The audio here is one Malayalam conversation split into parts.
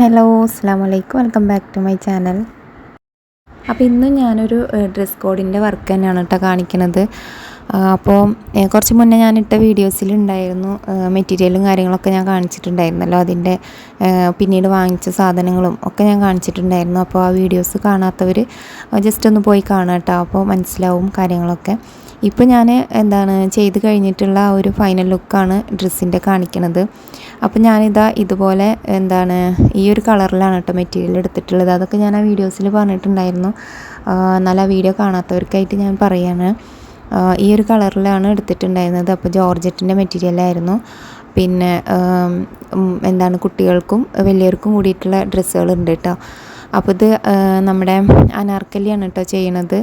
ഹലോ അസ്സാം വലൈക്കും welcome back to my channel അപ്പോൾ ഇന്ന് ഞാനൊരു ഡ്രസ് കോഡിന്റെ വർക്ക് തന്നെയാണ് കേട്ടോ കാണിക്കുന്നത് അപ്പോൾ കുറച്ച് മുന്നേ ഞാൻ ഇട്ട വീഡിയോസിലുണ്ടായിരുന്നു മെറ്റീരിയലും കാര്യങ്ങളൊക്കെ ഞാൻ കാണിച്ചിട്ടുണ്ടായിരുന്നല്ലോ. അതിന്റെ പിന്നീട് വാങ്ങിച്ച സാധനങ്ങളും ഒക്കെ ഞാൻ കാണിച്ചിട്ടുണ്ടായിരുന്നു. അപ്പോൾ ആ വീഡിയോസ് കാണാത്തവർ ജസ്റ്റ് ഒന്ന് പോയി കാണാം കേട്ടോ അപ്പോൾ മനസ്സിലാവും കാര്യങ്ങളൊക്കെ. ഇപ്പോൾ ഞാൻ എന്താണ് ചെയ്ത് കഴിഞ്ഞിട്ടുള്ള ആ ഒരു ഫൈനൽ ലുക്കാണ് ഡ്രസ്സിന്റെ കാണിക്കണത്. അപ്പോൾ ഞാനിതാ ഇതുപോലെ എന്താണ് ഈ ഒരു കളറിലാണ് കേട്ടോ മെറ്റീരിയൽ എടുത്തിട്ടുള്ളത്. അതൊക്കെ ഞാൻ ആ വീഡിയോസിൽ പറഞ്ഞിട്ടുണ്ടായിരുന്നു. എന്നാൽ ആ വീഡിയോ കാണാത്തവർക്കായിട്ട് ഞാൻ പറയാണ്. ഈ ഒരു കളറിലാണ് എടുത്തിട്ടുണ്ടായിരുന്നത്. അപ്പോൾ ജോർജറ്റിന്റെ മെറ്റീരിയലായിരുന്നു പിന്നെ എന്താണ് കുട്ടികൾക്കും വലിയവർക്കും കൂടിയിട്ടുള്ള ഡ്രസ്സുകളുണ്ട് കേട്ടോ അപ്പോൾ ഇത് നമ്മുടെ അനാർക്കലിയാണ് കേട്ടോ ചെയ്യണത്.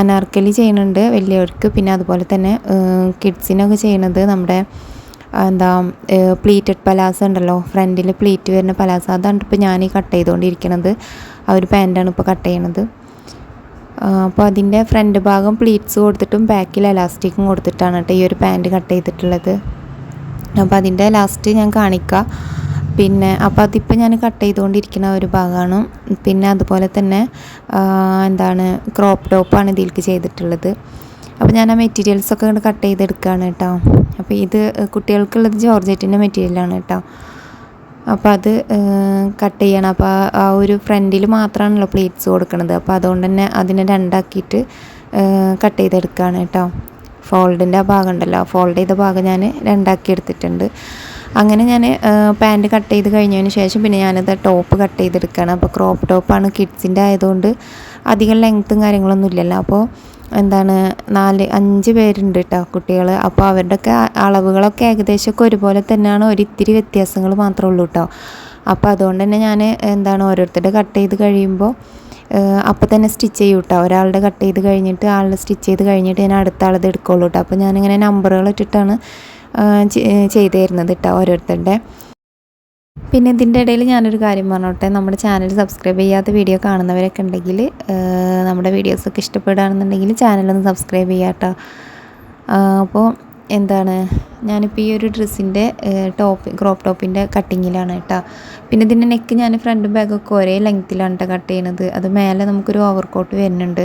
അനാർക്കലി ചെയ്യുന്നുണ്ട് വലിയവർക്ക്. പിന്നെ അതുപോലെ തന്നെ കിഡ്സിനൊക്കെ ചെയ്യണത് നമ്മുടെ എന്താ പ്ലീറ്റഡ് പലാസ ഉണ്ടല്ലോ. ഫ്രണ്ടിൽ പ്ലീറ്റ് വരുന്ന പലാസ അതാണ് ഇപ്പോൾ ഞാൻ ഈ കട്ട് ചെയ്തുകൊണ്ടിരിക്കണത് ആ ഒരു പാന്റാണ് ഇപ്പോൾ കട്ട് ചെയ്യണത്. അപ്പോൾ അതിന്റെ ഫ്രണ്ട് ഭാഗം പ്ലീറ്റ്സ് കൊടുത്തിട്ടും ബാക്കിൽ എലാസ്റ്റിക്കും കൊടുത്തിട്ടാണ് കേട്ടോ ഈ ഒരു പാന്റ് കട്ട് ചെയ്തിട്ടുള്ളത്. അപ്പോൾ അതിന്റെ ലാസ്റ്റ് ഞാൻ കാണിക്കാം. പിന്നെ അപ്പോൾ അതിപ്പോൾ ഞാൻ കട്ട് ചെയ്തുകൊണ്ടിരിക്കുന്ന ഒരു ഭാഗമാണ് പിന്നെ അതുപോലെ തന്നെ എന്താണ് ക്രോപ്പ് ടോപ്പാണ് ഇതിലേക്ക് ചെയ്തിട്ടുള്ളത്. അപ്പോൾ ഞാൻ ആ മെറ്റീരിയൽസൊക്കെ കട്ട് ചെയ്തെടുക്കുകയാണ് കേട്ടോ അപ്പോൾ ഇത് കുട്ടികൾക്കുള്ളത് ജോർജറ്റിന്റെ മെറ്റീരിയലാണ് കേട്ടോ അപ്പോൾ അത് കട്ട് ചെയ്യണം. അപ്പോൾ ആ ഒരു ഫ്രണ്ടിൽ മാത്രമാണല്ലോ പ്ലേറ്റ്സ് കൊടുക്കുന്നത് അപ്പോൾ അതുകൊണ്ട് തന്നെ അതിനെ രണ്ടാക്കിയിട്ട് കട്ട് ചെയ്തെടുക്കുകയാണ് കേട്ടോ ഫോൾഡിന്റെ ആ ഭാഗം ഉണ്ടല്ലോ. ഫോൾഡ് ചെയ്ത ഭാഗം ഞാൻ രണ്ടാക്കി എടുത്തിട്ടുണ്ട്. അങ്ങനെ ഞാൻ പാന്റ് കട്ട് ചെയ്ത് കഴിഞ്ഞതിന് ശേഷം പിന്നെ ഞാനത് ടോപ്പ് കട്ട് ചെയ്തെടുക്കുകയാണ്. അപ്പോൾ ക്രോപ്പ് ടോപ്പാണ് കിഡ്സിന്റെ ആയതുകൊണ്ട് അധികം ലെങ്ത്തും കാര്യങ്ങളൊന്നും ഇല്ലല്ലോ. അപ്പോൾ എന്താണ് നാല് അഞ്ച് പേരുണ്ട് കേട്ടോ കുട്ടികൾ അപ്പോൾ അവരുടെയൊക്കെ അളവുകളൊക്കെ ഏകദേശമൊക്കെ ഒരുപോലെ തന്നെയാണ്. ഒരിത്തിരി വ്യത്യാസങ്ങൾ മാത്രമേ ഉള്ളൂ കേട്ടോ അപ്പോൾ അതുകൊണ്ട് തന്നെ ഞാൻ എന്താണ് ഓരോരുത്തരുടെ കട്ട് ചെയ്ത് കഴിയുമ്പോൾ അപ്പോൾ തന്നെ സ്റ്റിച്ച് ചെയ്യും കേട്ടോ ഒരാളുടെ കട്ട് ചെയ്ത് കഴിഞ്ഞിട്ട് ആളുടെ സ്റ്റിച്ച് ചെയ്ത് കഴിഞ്ഞിട്ട് ഞാൻ അടുത്ത ആളത് എടുക്കുള്ളൂ കേട്ടോ അപ്പോൾ ഞാനിങ്ങനെ നമ്പറുകൾ ഇട്ടിട്ടാണ് ചെയ്തു തരുന്നത് കേട്ടോ ഓരോരുത്തരുടെ. പിന്നെ ഇതിന്റെ ഇടയിൽ ഞാനൊരു കാര്യം പറഞ്ഞോട്ടെ. നമ്മുടെ ചാനൽ സബ്സ്ക്രൈബ് ചെയ്യാത്ത വീഡിയോ കാണുന്നവരൊക്കെ ഉണ്ടെങ്കിൽ നമ്മുടെ വീഡിയോസൊക്കെ ഇഷ്ടപ്പെടുകയാണെന്നുണ്ടെങ്കിൽ ചാനലൊന്ന് സബ്സ്ക്രൈബ് ചെയ്യാം കേട്ടോ അപ്പോൾ എന്താണ്? ഞാനിപ്പോൾ ഈ ഒരു ഡ്രസ്സിന്റെ ടോപ്പ് ക്രോപ്പ് ടോപ്പിന്റെ കട്ടിങ്ങിലാണ് കേട്ടോ പിന്നെ ഇതിന്റെ നെക്ക് ഞാൻ ഫ്രണ്ടും ബാഗൊക്കെ ഒരേ ലെങ്ത്തിലാണ് കേട്ടോ കട്ട് ചെയ്യണത്. അത് മേലെ നമുക്കൊരു ഓവർ കോട്ട് വരുന്നുണ്ട്.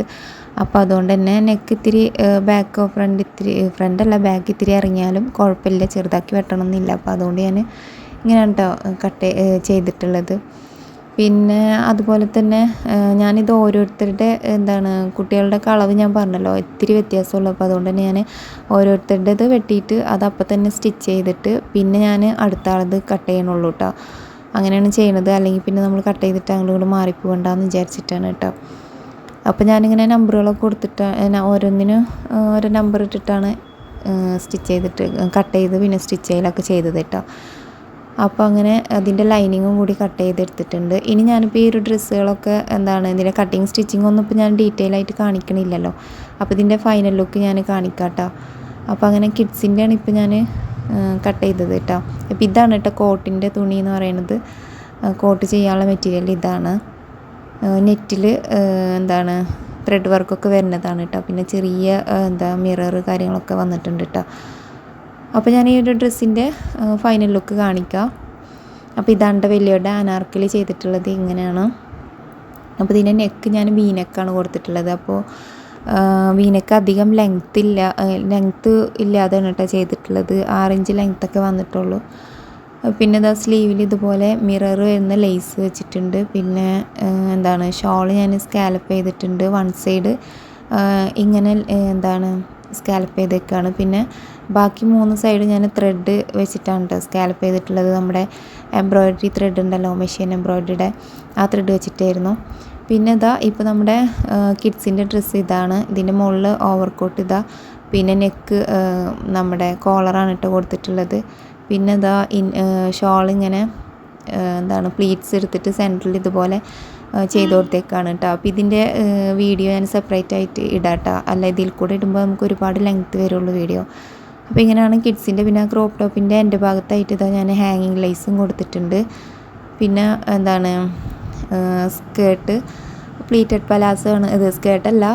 അപ്പോൾ അതുകൊണ്ട് തന്നെ നെക്ക് ഇത്തിരി ബാക്കോ ഫ്രണ്ട് ഇത്തിരി ഫ്രണ്ടല്ല ബാക്ക് ഇത്തിരി ഇറങ്ങിയാലും കുഴപ്പമില്ല ചെറുതാക്കി വെട്ടണമെന്നില്ല അപ്പോൾ അതുകൊണ്ട് ഞാൻ ഇങ്ങനെയാണ് കേട്ടോ കട്ട് ചെയ്തിട്ടുള്ളത്. പിന്നെ അതുപോലെ തന്നെ ഞാനിത് ഓരോരുത്തരുടെ എന്താണ് കുട്ടികളുടെ കളവ് ഞാൻ പറഞ്ഞല്ലോ ഇത്തിരി വ്യത്യാസമുള്ളൂ. അപ്പോൾ അതുകൊണ്ട് തന്നെ ഞാൻ ഓരോരുത്തരുടേത് വെട്ടിയിട്ട് അത് അപ്പം തന്നെ സ്റ്റിച്ച് ചെയ്തിട്ട് പിന്നെ ഞാൻ അടുത്ത ആളത് കട്ട് ചെയ്യണുള്ളൂ കേട്ടോ അങ്ങനെയാണ് ചെയ്യണത്. അല്ലെങ്കിൽ പിന്നെ നമ്മൾ കട്ട് ചെയ്തിട്ട് അങ്ങോട്ട് മാറിപ്പോകണ്ടെന്ന് വിചാരിച്ചിട്ടാണ് കേട്ടോ അപ്പോൾ ഞാനിങ്ങനെ നമ്പറുകളൊക്കെ കൊടുത്തിട്ട് ഓരോന്നിനും ഓരോ നമ്പർ ഇട്ടിട്ടാണ് സ്റ്റിച്ച് ചെയ്തിട്ട് കട്ട് ചെയ്ത് പിന്നെ സ്റ്റിച്ച് ചെയ്യലൊക്കെ ചെയ്തത് കേട്ടോ. അപ്പോൾ അങ്ങനെ അതിന്റെ ലൈനിങ്ങും കൂടി കട്ട് ചെയ്തെടുത്തിട്ടുണ്ട് ഇനി ഞാനിപ്പോൾ ഈ ഒരു ഡ്രസ്സുകളൊക്കെ എന്താണ് ഇതിന്റെ കട്ടിങ് സ്റ്റിച്ചിങ് ഒന്നും ഇപ്പോൾ ഞാൻ ഡീറ്റെയിൽ ആയിട്ട് കാണിക്കണില്ലല്ലോ. അപ്പോൾ ഇതിന്റെ ഫൈനൽ ലുക്ക് ഞാൻ കാണിക്കാം കേട്ടോ അപ്പോൾ അങ്ങനെ കിഡ്സിന്റെയാണ് ഇപ്പോൾ ഞാൻ കട്ട് ചെയ്തത് കേട്ടോ അപ്പോൾ ഇതാണ് കേട്ടോ കോട്ടിന്റെ തുണി എന്ന് പറയുന്നത്. കോട്ട് ചെയ്യാനുള്ള മെറ്റീരിയൽ ഇതാണ്. നെറ്റിൽ എന്താണ് ത്രെഡ് വർക്കൊക്കെ വരുന്നതാണ് കേട്ടോ പിന്നെ ചെറിയ എന്താ മിറർ കാര്യങ്ങളൊക്കെ വന്നിട്ടുണ്ട് കേട്ടോ അപ്പോൾ ഞാൻ ഈ ഒരു ഡ്രസ്സിന്റെ ഫൈനൽ ലുക്ക് കാണിക്കാം. അപ്പോൾ ഇതാണ്ട് വലിയവരുടെ അനാർക്കലി ചെയ്തിട്ടുള്ളത് ഇങ്ങനെയാണ്. അപ്പോൾ ഇതിന്റെ നെക്ക് ഞാൻ വീനെക്കാണ് കൊടുത്തിട്ടുള്ളത്. അപ്പോൾ വീനക്ക് അധികം ലെങ്ത്ത് ഇല്ല. ലെങ്ത്ത് ഇല്ലാതെയാണ് കേട്ടോ ചെയ്തിട്ടുള്ളത്. ആറിഞ്ച് ലെങ്ത്തൊക്കെ വന്നിട്ടുള്ളൂ. പിന്നെ ഇതാ സ്ലീവിൽ ഇതുപോലെ മിറർ വരുന്ന ലേസ് വെച്ചിട്ടുണ്ട്. പിന്നെ എന്താണ് ഷോൾ ഞാൻ സ്കാലപ്പ് ചെയ്തിട്ടുണ്ട് വൺ സൈഡ് ഇങ്ങനെ എന്താണ് സ്കാലപ്പ് ചെയ്തേക്കാണ്. പിന്നെ ബാക്കി മൂന്ന് സൈഡ് ഞാൻ ത്രെഡ് വെച്ചിട്ടാണ് കേട്ടോ സ്കാലപ്പ് ചെയ്തിട്ടുള്ളത്. നമ്മുടെ എംബ്രോയിഡറി ത്രെഡ് ഉണ്ടല്ലോ മെഷീൻ എംബ്രോയ്ഡറിയുടെ ആ ത്രെഡ് വെച്ചിട്ടായിരുന്നു. പിന്നെ ഇതാ ഇപ്പോൾ നമ്മുടെ കിഡ്സിന്റെ ഡ്രസ്സ് ഇതാണ്. ഇതിന്റെ മുകളിൽ ഓവർകോട്ട് ഇതാ. പിന്നെ നെക്ക് നമ്മുടെ കോളറാണ് ഇട്ട് കൊടുത്തിട്ടുള്ളത്. പിന്നെ ഇതാ ഇൻ ഷോൾ ഇങ്ങനെ എന്താണ് പ്ലീറ്റ്സ് എടുത്തിട്ട് സെന്ററിൽ ഇതുപോലെ ചെയ്ത് കൊടുത്തേക്കാണ് കേട്ടോ അപ്പോൾ ഇതിന്റെ വീഡിയോ ഞാൻ സെപ്പറേറ്റ് ആയിട്ട് ഇടാം കേട്ടോ അല്ല ഇതിൽ കൂടെ ഇടുമ്പോൾ നമുക്ക് ഒരുപാട് ലെങ്ത്ത് വരുള്ളൂ വീഡിയോ. അപ്പോൾ ഇങ്ങനെയാണ് കിഡ്സിന്റെ പിന്നെ ക്രോപ്പ് ടോപ്പിന്റെ എന്റെ ഭാഗത്തായിട്ട് ഇതാ ഞാൻ ഹാങ്ങിങ് ലൈസും കൊടുത്തിട്ടുണ്ട്. പിന്നെ എന്താണ് സ്കേർട്ട് പ്ലീറ്റഡ് പലാസോ ആണ് ഇത് സ്കേർട്ടല്ല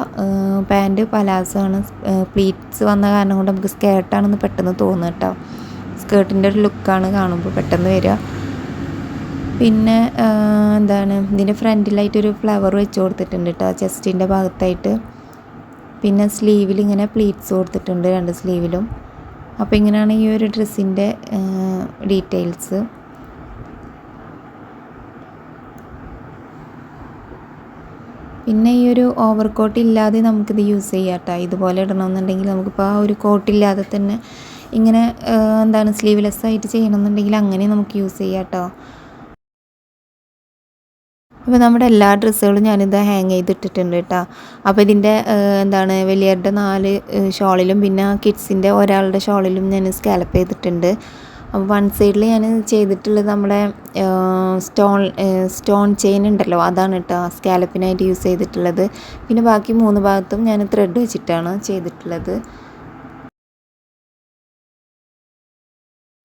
പാന്റ് പലാസോ ആണ് പ്ലീറ്റ്സ് വന്ന കാരണം കൊണ്ട് നമുക്ക് സ്കേർട്ടാണെന്ന് പെട്ടെന്ന് തോന്നുന്നു കേട്ടോ സ്കേർട്ടിന്റെ ഒരു ലുക്കാണ് കാണുമ്പോൾ പെട്ടെന്ന് വരിക. പിന്നെ എന്താണ് ഇതിന്റെ ഫ്രണ്ടിലായിട്ടൊരു ഫ്ലവർ വെച്ച് കൊടുത്തിട്ടുണ്ട് കേട്ടോ ചെസ്റ്റിന്റെ ഭാഗത്തായിട്ട്. പിന്നെ സ്ലീവിൽ ഇങ്ങനെ പ്ലീറ്റ്സ് കൊടുത്തിട്ടുണ്ട് രണ്ട് സ്ലീവിലും അപ്പോൾ ഇങ്ങനെയാണ് ഈ ഒരു ഡ്രസ്സിന്റെ ഡീറ്റെയിൽസ് പിന്നെ ഈ ഒരു ഓവർ കോട്ട് ഇല്ലാതെ നമുക്കിത് യൂസ് ചെയ്യാം കേട്ടോ ഇതുപോലെ ഇടണമെന്നുണ്ടെങ്കിൽ നമുക്കിപ്പോൾ ആ ഒരു കോട്ടില്ലാതെ തന്നെ ഇങ്ങനെ എന്താണ് സ്ലീവ്ലെസ് ആയിട്ട് ചെയ്യണമെന്നുണ്ടെങ്കിൽ അങ്ങനെ നമുക്ക് യൂസ് ചെയ്യാം കേട്ടോ അപ്പോൾ നമ്മുടെ എല്ലാ ഡ്രസ്സുകളും ഞാനിത് ഹാങ് ചെയ്തിട്ടിട്ടുണ്ട് കേട്ടോ അപ്പോൾ ഇതിന്റെ എന്താണ് വലിയവരുടെ നാല് ഷോളിലും പിന്നെ കിഡ്സിന്റെ ഒരാളുടെ ഷോളിലും ഞാൻ സ്കാലപ്പ് ചെയ്തിട്ടുണ്ട്. അപ്പോൾ വൺ സൈഡിൽ ഞാൻ ചെയ്തിട്ടുള്ളത് നമ്മുടെ സ്റ്റോൺ സ്റ്റോൺ ചെയിൻ ഉണ്ടല്ലോ അതാണ് കേട്ടോ സ്കാലപ്പിനായിട്ട് യൂസ് ചെയ്തിട്ടുള്ളത്. പിന്നെ ബാക്കി മൂന്ന് ഭാഗത്തും ഞാൻ ത്രെഡ് വെച്ചിട്ടാണ് ചെയ്തിട്ടുള്ളത്.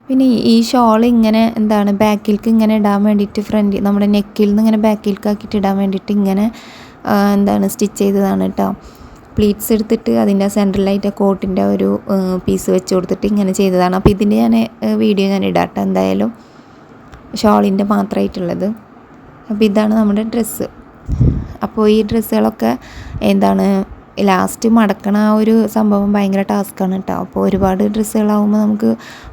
പിന്നെ ഈ- ഷോൾ ഇങ്ങനെ എന്താണ് ബാക്കിലേക്ക് ഇങ്ങനെ ഇടാൻ വേണ്ടിയിട്ട് ഫ്രണ്ട് നമ്മുടെ നെക്കിൽ നിന്ന് ഇങ്ങനെ ബാക്കിലേക്ക് ആക്കിയിട്ട് ഇടാൻ വേണ്ടിയിട്ട് ഇങ്ങനെ എന്താണ് സ്റ്റിച്ച് ചെയ്തതാണ് കേട്ടോ പ്ലീറ്റ്സ് എടുത്തിട്ട് അതിന്റെ സെൻട്രലായിട്ട് കോട്ടിന്റെ ഒരു പീസ് വെച്ച് കൊടുത്തിട്ട് ഇങ്ങനെ ചെയ്തതാണ്. അപ്പോൾ ഇതിന്റെ ഞാൻ വീഡിയോ ഞാൻ ഇടാട്ടോ എന്തായാലും. ഷോളിന്റെ മാത്രമായിട്ടുള്ളത് അപ്പോൾ ഇതാണ് നമ്മുടെ ഡ്രസ്സ് അപ്പോൾ ഈ ഡ്രസ്സുകളൊക്കെ എന്താണ് ലാസ്റ്റ് മടക്കണ ആ ഒരു സംഭവം ഭയങ്കര ടാസ്ക്കാണ് കേട്ടോ അപ്പോൾ ഒരുപാട് ഡ്രസ്സുകളാവുമ്പോൾ നമുക്ക്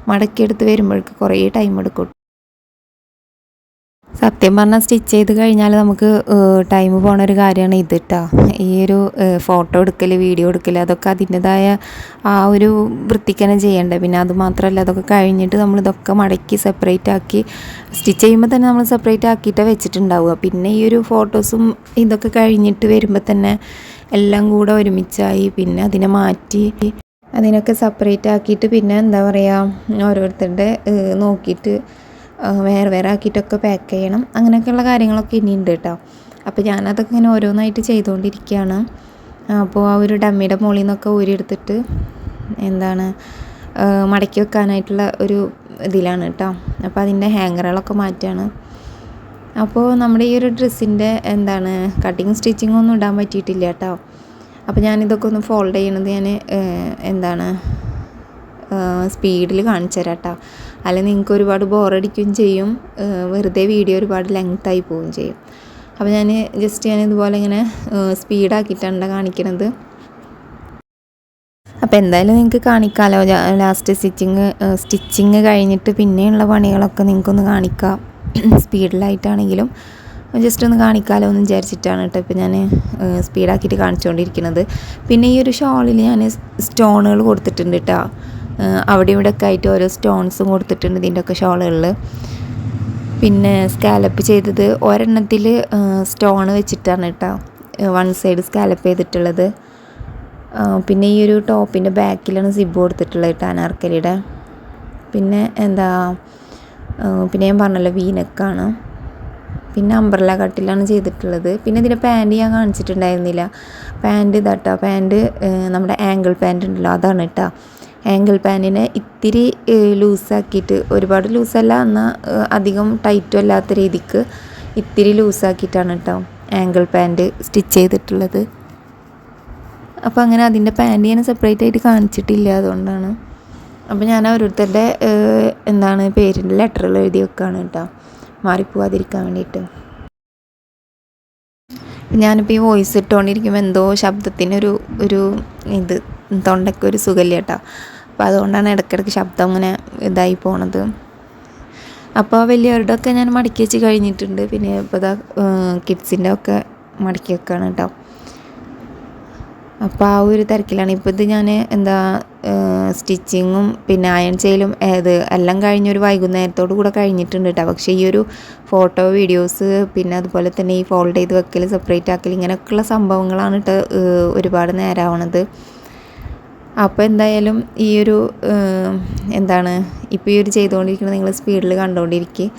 മടക്കിയെടുത്ത് വരുമ്പോഴേക്ക് കുറേ ടൈം എടുക്കും സത്യം പറഞ്ഞാൽ സ്റ്റിച്ച് ചെയ്ത് കഴിഞ്ഞാൽ നമുക്ക് ടൈം പോണ ഒരു കാര്യമാണ് ഇത് കേട്ടോ ഈ ഒരു ഫോട്ടോ എടുക്കൽ വീഡിയോ എടുക്കൽ അതൊക്കെ അതിന്റെതായ ആ ഒരു വൃത്തിക്ക് തന്നെ ചെയ്യണ്ടേ. പിന്നെ അതുമാത്രമല്ല അതൊക്കെ കഴിഞ്ഞിട്ട് നമ്മൾ ഇതൊക്കെ മടക്കി സെപ്പറേറ്റ് ആക്കി സ്റ്റിച്ച് ചെയ്യുമ്പോൾ തന്നെ നമ്മൾ സെപ്പറേറ്റ് ആക്കിയിട്ടേ വെച്ചിട്ടുണ്ടാവുക. പിന്നെ ഈ ഒരു ഫോട്ടോസും ഇതൊക്കെ കഴിഞ്ഞിട്ട് വരുമ്പോൾ തന്നെ എല്ലാം കൂടെ ഒരുമിച്ചായി പിന്നെ അതിനെ മാറ്റി അതിനൊക്കെ സെപ്പറേറ്റ് ആക്കിയിട്ട് പിന്നെ എന്താ പറയുക ഓരോരുത്തരുടെ നോക്കിയിട്ട് വേറെ വേറെ ആക്കിയിട്ടൊക്കെ പാക്ക് ചെയ്യണം. അങ്ങനെയൊക്കെയുള്ള കാര്യങ്ങളൊക്കെ ഇനിയുണ്ട് കേട്ടോ അപ്പോൾ ഞാനതൊക്കെ ഇങ്ങനെ ഓരോന്നായിട്ട് ചെയ്തുകൊണ്ടിരിക്കുകയാണ് അപ്പോൾ ആ ഒരു ഡമ്മിയുടെ മുകളിൽ നിന്നൊക്കെ ഊരിയെടുത്തിട്ട് എന്താണ് മടക്കി വെക്കാനായിട്ടുള്ള ഒരു ഇതിലാണ് കേട്ടോ അപ്പോൾ അതിന്റെ ഹാങ്ങറുകളൊക്കെ മാറ്റുകയാണ് അപ്പോൾ നമ്മുടെ ഈ ഒരു ഡ്രസ്സിന്റെ എന്താണ് കട്ടിങ് സ്റ്റിച്ചിങ് ഒന്നും ഇടാൻ പറ്റിയിട്ടില്ല കേട്ടോ അപ്പോൾ ഞാനിതൊക്കെ ഒന്ന് ഫോൾഡ് ചെയ്യണത് ഞാൻ എന്താണ് സ്പീഡിൽ കാണിച്ചു തരാം കേട്ടോ നിങ്ങൾക്ക് ഒരുപാട് ബോറടിക്കുകയും ചെയ്യും. വെറുതെ വീഡിയോ ഒരുപാട് ലെങ്തായി പോവുകയും ചെയ്യും. അപ്പോൾ ഞാൻ ജസ്റ്റ് ഞാൻ ഇതുപോലെ ഇങ്ങനെ സ്പീഡാക്കിയിട്ടാണ് കാണിക്കുന്നത് അപ്പോൾ എന്തായാലും നിങ്ങൾക്ക് കാണിക്കാമല്ലോ ലാസ്റ്റ് സ്റ്റിച്ചിങ് സ്റ്റിച്ചിങ് കഴിഞ്ഞിട്ട് പിന്നെയുള്ള പണികളൊക്കെ നിങ്ങൾക്കൊന്ന് കാണിക്കാം. സ്പീഡിലായിട്ടാണെങ്കിലും ജസ്റ്റ് ഒന്ന് കാണിക്കാമല്ലോ എന്ന് വിചാരിച്ചിട്ടാണ് കേട്ടോ ഇപ്പോൾ ഞാൻ സ്പീഡാക്കിയിട്ട് കാണിച്ചുകൊണ്ടിരിക്കുന്നത് പിന്നെ ഈ ഒരു ഷോളിൽ ഞാൻ സ്റ്റോണുകൾ കൊടുത്തിട്ടുണ്ട് കേട്ടോ അവിടെ ഇവിടെ ഒക്കെ ആയിട്ട് ഓരോ സ്റ്റോൺസും കൊടുത്തിട്ടുണ്ട് ഇതിന്റെ ഒക്കെ ഷോളുകളിൽ പിന്നെ സ്കാലപ്പ് ചെയ്തത് ഒരെണ്ണത്തിൽ സ്റ്റോൺ വെച്ചിട്ടാണ് കേട്ടോ വൺ സൈഡ് സ്കാലപ്പ് ചെയ്തിട്ടുള്ളത്. പിന്നെ ഈ ഒരു ടോപ്പിന്റെ ബാക്കിലാണ് സിബ് കൊടുത്തിട്ടുള്ളത് കേട്ടോ അനാർക്കലിയുടെ. പിന്നെ എന്താ പിന്നെ ഞാൻ പറഞ്ഞല്ലോ വീനക്കാണ്. പിന്നെ അംബ്രല കട്ടിലാണ് ചെയ്തിട്ടുള്ളത്. പിന്നെ ഇതിന്റെ പാന്റ് ഞാൻ കാണിച്ചിട്ടുണ്ടായിരുന്നില്ല. പാന്റ് ഇതാട്ടോ പാന്റ് നമ്മുടെ ആംഗിൾ പാന്റ് ഉണ്ടല്ലോ അതാണ് കേട്ടോ. ആങ്കിൾ പാന്റിനെ ഇത്തിരി ലൂസാക്കിയിട്ട് ഒരുപാട് ലൂസല്ല എന്നാൽ അധികം ടൈറ്റും അല്ലാത്ത രീതിക്ക് ഇത്തിരി ലൂസാക്കിയിട്ടാണ് കേട്ടോ ആങ്കിൾ പാന്റ് സ്റ്റിച്ച് ചെയ്തിട്ടുള്ളത്. അപ്പോൾ അങ്ങനെ അതിന്റെ പാന്റ് ഞാൻ സെപ്പറേറ്റ് ആയിട്ട് കാണിച്ചിട്ടില്ല അതുകൊണ്ടാണ്. അപ്പോൾ ഞാൻ ഓരോരുത്തരുടെ എന്താണ് പേരിന്റെ ലെറ്ററുകൾ എഴുതി വെക്കുകയാണ് കേട്ടോ മാറിപ്പോവാതിരിക്കാൻ വേണ്ടിയിട്ട് ഞാനിപ്പോൾ ഈ വോയിസ് ഇട്ടുകൊണ്ടിരിക്കുമ്പോൾ എന്തോ ശബ്ദത്തിനൊരു ഒരു ഇത് തൊണ്ടയ്ക്ക് ഒരു സുഖമില്ല കേട്ടോ. അപ്പോൾ അതുകൊണ്ടാണ് ഇടയ്ക്കിടയ്ക്ക് ശബ്ദം ഇങ്ങനെ ഇതായി പോണത്. അപ്പോൾ വലിയവരുടെ ഒക്കെ ഞാൻ മടക്കി വെച്ച് കഴിഞ്ഞിട്ടുണ്ട്. പിന്നെ ഇപ്പോൾ ഇതാ കിഡ്സിന്റെ ഒക്കെ മടക്കി വെക്കുകയാണ് കേട്ടോ. അപ്പോൾ ആ ഒരു തിരക്കിലാണ്. ഇപ്പോൾ ഇത് ഞാൻ എന്താ സ്റ്റിച്ചിങ്ങും പിന്നെ അയൺ ചെയ്യലും ഏത് എല്ലാം കഴിഞ്ഞൊരു വൈകുന്നേരത്തോടു കൂടെ കഴിഞ്ഞിട്ടുണ്ട് കേട്ടോ. പക്ഷേ ഈ ഒരു ഫോട്ടോ വീഡിയോസ് പിന്നെ അതുപോലെ തന്നെ ഈ ഫോൾഡ് ചെയ്ത് വെക്കൽ സെപ്പറേറ്റ് ആക്കൽ ഇങ്ങനെയൊക്കെയുള്ള സംഭവങ്ങളാണ് കേട്ടോ ഒരുപാട് നേരമാവണത് അപ്പോൾ എന്തായാലും ഈ ഒരു എന്താണ് ഇപ്പോൾ ഈ ഒരു ചെയ്തുകൊണ്ടിരിക്കുന്നത് നിങ്ങൾ സ്പീഡിൽ കണ്ടുകൊണ്ടിരിക്കുക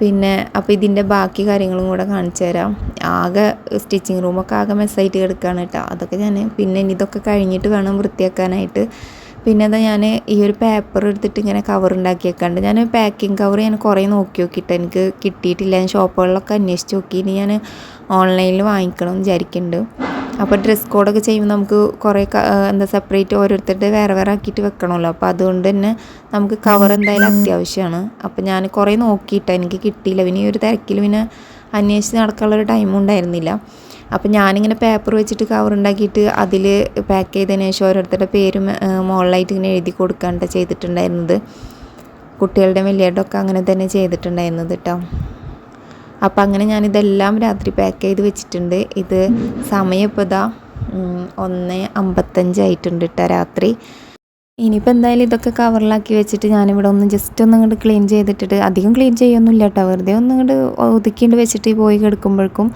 പിന്നെ അപ്പോൾ ഇതിന്റെ ബാക്കി കാര്യങ്ങളും കൂടെ കാണിച്ചു തരാം. ആകെ സ്റ്റിച്ചിങ് റൂമൊക്കെ ആകെ മെസ്സായിട്ട് കിടക്കുകയാണ് കേട്ടോ. അതൊക്കെ ഞാൻ പിന്നെ ഇതൊക്കെ കഴിഞ്ഞിട്ട് വേണം വൃത്തിയാക്കാനായിട്ട്. പിന്നെ അതാ ഞാൻ ഈ ഒരു പേപ്പർ എടുത്തിട്ട് ഇങ്ങനെ കവർ ഉണ്ടാക്കി വെക്കാണ്ട് ഞാൻ പാക്കിംഗ് കവർ ഞാൻ കുറേ നോക്കി നോക്കിയിട്ട് എനിക്ക് കിട്ടിയിട്ടില്ല. ഞാൻ ഷോപ്പുകളിലൊക്കെ അന്വേഷിച്ച് നോക്കി. ഇനി ഞാൻ ഓൺലൈനിൽ വാങ്ങിക്കണം എന്ന് വിചാരിക്കുന്നുണ്ട്. അപ്പോൾ ഡ്രസ് കോഡൊക്കെ ചെയ്യുമ്പോൾ നമുക്ക് കുറേ എന്താ സെപ്പറേറ്റ് ഓരോരുത്തരുടെ വേറെ വേറെ ആക്കിയിട്ട് വെക്കണമല്ലോ. അപ്പോൾ അതുകൊണ്ട് തന്നെ നമുക്ക് കവർ എന്തായാലും അത്യാവശ്യമാണ്. അപ്പോൾ ഞാൻ കുറേ നോക്കിയിട്ട്. എനിക്ക് കിട്ടിയില്ല. പിന്നെ ഈ ഒരു തിരക്കിൽ പിന്നെ അന്വേഷിച്ച് നടക്കാനുള്ളൊരു ടൈമും ഉണ്ടായിരുന്നില്ല. അപ്പോൾ ഞാനിങ്ങനെ പേപ്പർ വെച്ചിട്ട് കവർ ഉണ്ടാക്കിയിട്ട് അതിൽ പാക്ക് ചെയ്തതിന് ശേഷം ഓരോരുത്തരുടെ പേരും മോളിലായിട്ട് മുകളിലായിട്ട് ഇങ്ങനെ എഴുതി കൊടുക്കാണ്ട് ചെയ്തിട്ടുണ്ടായിരുന്നത്. കുട്ടികളുടെ വലിയരുടെ ഒക്കെ അങ്ങനെ തന്നെ ചെയ്തിട്ടുണ്ടായിരുന്നത് കേട്ടോ അപ്പം അങ്ങനെ ഞാനിതെല്ലാം രാത്രി പാക്ക് ചെയ്ത് വെച്ചിട്ടുണ്ട്. ഇത് സമയം ഇപ്പോൾ ഇതാ ഒന്ന് അമ്പത്തഞ്ചായിട്ടുണ്ട് കേട്ടോ രാത്രി. ഇനിയിപ്പോൾ എന്തായാലും ഇതൊക്കെ കവറിലാക്കി വെച്ചിട്ട് ഞാനിവിടെ ഒന്ന് ജസ്റ്റ് ഒന്ന് ഇങ്ങോട്ട് ക്ലീൻ ചെയ്തിട്ടിട്ട് അധികം ക്ലീൻ ചെയ്യൊന്നുമില്ല കേട്ടോ വെറുതെ ഒന്ന് ഇങ്ങോട്ട് ഒതുക്കിയിട്ട് വെച്ചിട്ട് പോയി കിടക്കുമ്പോഴേക്കും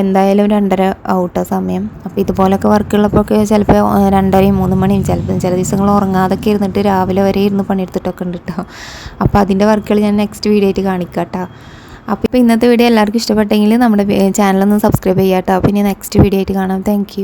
എന്തായാലും രണ്ടര ഔട്ടോ സമയം. അപ്പോൾ ഇതുപോലൊക്കെ വർക്കുള്ളപ്പോഴൊക്കെ ചിലപ്പോൾ രണ്ടരയും മൂന്ന് മണിയും ചിലപ്പോൾ ചില ദിവസങ്ങൾ ഉറങ്ങാതൊക്കെ ഇരുന്നിട്ട് രാവിലെ വരെ ഇരുന്ന് പണിയെടുത്തിട്ടൊക്കെ ഉണ്ട് കേട്ടോ അപ്പോൾ അതിന്റെ വർക്കുകൾ ഞാൻ നെക്സ്റ്റ് വീഡിയോ ആയിട്ട് കാണിക്കാം കേട്ടോ അപ്പോൾ ഇപ്പോൾ ഇന്നത്തെ വീഡിയോ എല്ലാവർക്കും ഇഷ്ടപ്പെട്ടെങ്കിൽ നമ്മുടെ ചാനലൊന്ന് സബ്സ്ക്രൈബ് ചെയ്യാം കേട്ടോ പിന്നെ നെക്സ്റ്റ് വീഡിയോ ആയിട്ട് കാണാം. താങ്ക്